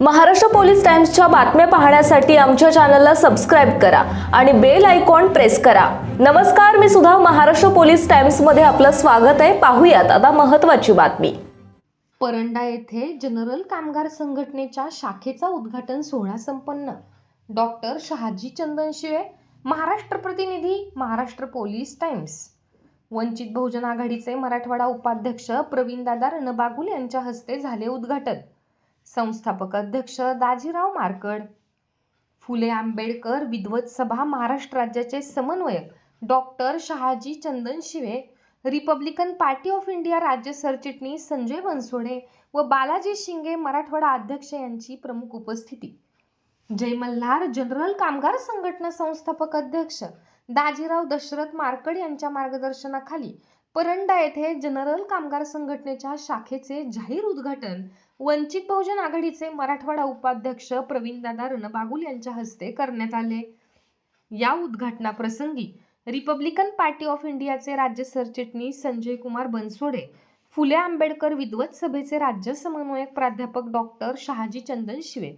Maharashtra police टाइम्सच्या बातम्या पाहण्यासाठी आमच्या चॅनलला सबस्क्राईब करा आणि बेल आयकॉन प्रेस करा. नमस्कार मी सुद्धा महाराष्ट्र पोलीस टाइम्समध्ये आपलं स्वागत आहे. पाहूयात आता महत्त्वाची बातमी. परंडा येथे जनरल कामगार संघटनेच्या शाखेचा उद्घाटन सोहळा संपन्न. डॉक्टर शहाजी चंदनशिवे महाराष्ट्र प्रतिनिधी महाराष्ट्र पोलीस टाइम्स. वंचित बहुजन आघाडीचे मराठवाडा उपाध्यक्ष प्रवीणदादा रणबागुल यांच्या हस्ते झाले उद्घाटन. संस्थापक अध्यक्ष दाजीराव मारकड फुले आंबेडकर विद्वत सभा महाराष्ट्र राज्याचे समन्वयक डॉक्टर शहाजी चंदन शिवे रिपब्लिकन पार्टी ऑफ इंडिया राज्य सरचिटणीस संजय बनसोडे व बालाजी शिंगे मराठवाडा अध्यक्ष यांची प्रमुख उपस्थिती. जय मल्हार जनरल कामगार संघटना संस्थापक अध्यक्ष दाजीराव दशरथ मारकड यांच्या मार्गदर्शनाखाली परंडा येथे जनरल कामगार संघटनेच्या शाखेचे जाहीर उद्घाटन. वंचित बहुजन आघाडीचे मराठवाडा उपाध्यक्ष प्रवीणदादा रणबागुल यांच्या हस्ते करण्यात आले. या उद्घाटनाप्रसंगी रिपब्लिकन पार्टी ऑफ इंडियाचे राज्य सरचिटणीस संजय कुमार बनसोडे फुले आंबेडकर विद्वत सभेचे राज्य समन्वयक प्राध्यापक डॉक्टर शहाजी चंदन शिवे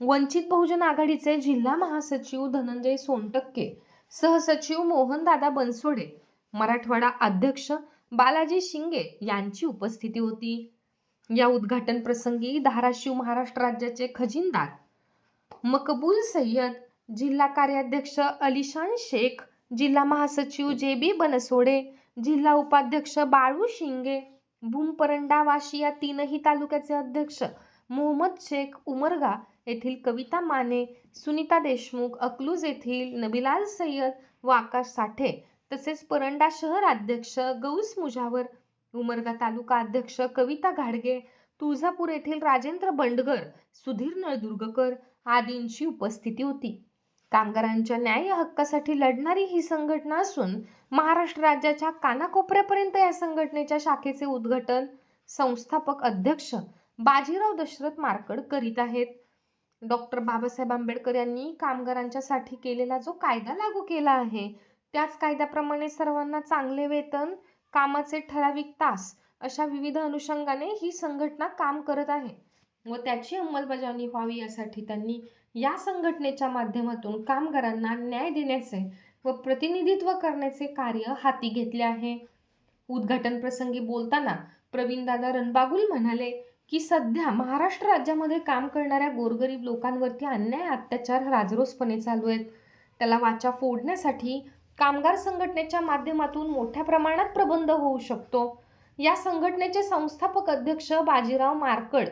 वंचित बहुजन आघाडीचे जिल्हा महासचिव धनंजय सोनटक्के सहसचिव मोहनदादा बनसोडे मराठवाडा अध्यक्ष बालाजी शिंगे यांची उपस्थिती होती. या उद्घाटन प्रसंगी धाराशिव महाराष्ट्र राज्याचे खजिनदार मकबूल सय्यद जिल्हा कार्याध्यक्ष अलिशान शेख जिल्हा महासचिव जे बी बनसोडे जिल्हा उपाध्यक्ष बाळू शिंगे भूमपरंडा वाशी या तीनही तालुक्याचे अध्यक्ष मोहम्मद शेख उमरगा येथील कविता माने सुनीता देशमुख अकलूज येथील नबिलाल सय्यद व आकाश साठे तसेच परंडा शहर अध्यक्ष गौस मुजावर उमरगा तालुका अध्यक्ष कविता घाडगे तुळजापूर येथील राजेंद्र बंडगर सुधीर नळदुर्गकर आदींची उपस्थिती होती. कामगारांच्या न्याय हक्कासाठी लढणारी ही संघटना असून महाराष्ट्र राज्याच्या कानाकोपऱ्यापर्यंत या संघटनेच्या शाखेचे उद्घाटन संस्थापक अध्यक्ष बाजीराव दशरथ मारकड करीत आहेत. डॉक्टर बाबासाहेब आंबेडकर यांनी कामगारांच्या साठी केलेला जो कायदा लागू केला आहे त्याच कायद्याप्रमाणे सर्वांना चांगले वेतन कामाचे ठराविक तास अशा विविध अनुषंगाने ही संघटना काम करत आहे. व त्याची अंमलबजावणी व्हावी यासाठी त्यांनी या संघटनेच्या माध्यमातून कामगारांना न्याय देण्याचे व प्रतिनिधित्व करण्याचे कार्य हाती घेतले आहे. उद्घाटन प्रसंगी बोलताना प्रवीणदादा रणबागुल म्हणाले की सध्या महाराष्ट्र राज्यामध्ये काम करणाऱ्या गोरगरीब लोकांवरती अन्याय अत्याचार राजरोसपणे चालू आहेत. त्याला वाचा फोडण्यासाठी कामगार संघटनेच्या माध्यमातून मोठ्या प्रमाणात प्रबंध होऊ शकतो. या संघटनेचे संस्थापक अध्यक्ष बाजीराव मारकड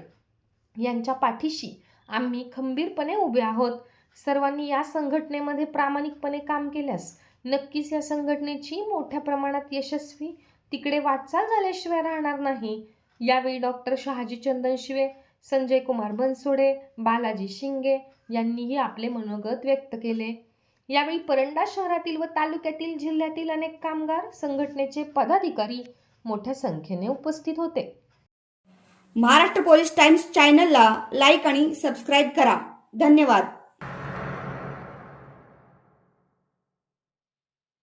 यांच्या पाठीशी आम्ही खंबीरपणे उभे आहोत. सर्वांनी या संघटनेमध्ये प्रामाणिकपणे काम केल्यास नक्कीच या संघटनेची मोठ्या प्रमाणात यशस्वी तिकडे वाटचाल झाल्याशिवाय राहणार नाही. यावेळी डॉक्टर शहाजी चंदन शिवे संजय कुमार बनसोडे बालाजी शिंगे यांनीही आपले मनोगत व्यक्त केले. यावेळी परंडा शहरातील व तालुक्यातील जिल्ह्यातील अनेक कामगार संघटनेचे पदाधिकारी मोठ्या संख्येने उपस्थित होते. महाराष्ट्र पोलीस टाइम्स चॅनलला लाईक आणि सबस्क्राईब करा. धन्यवाद.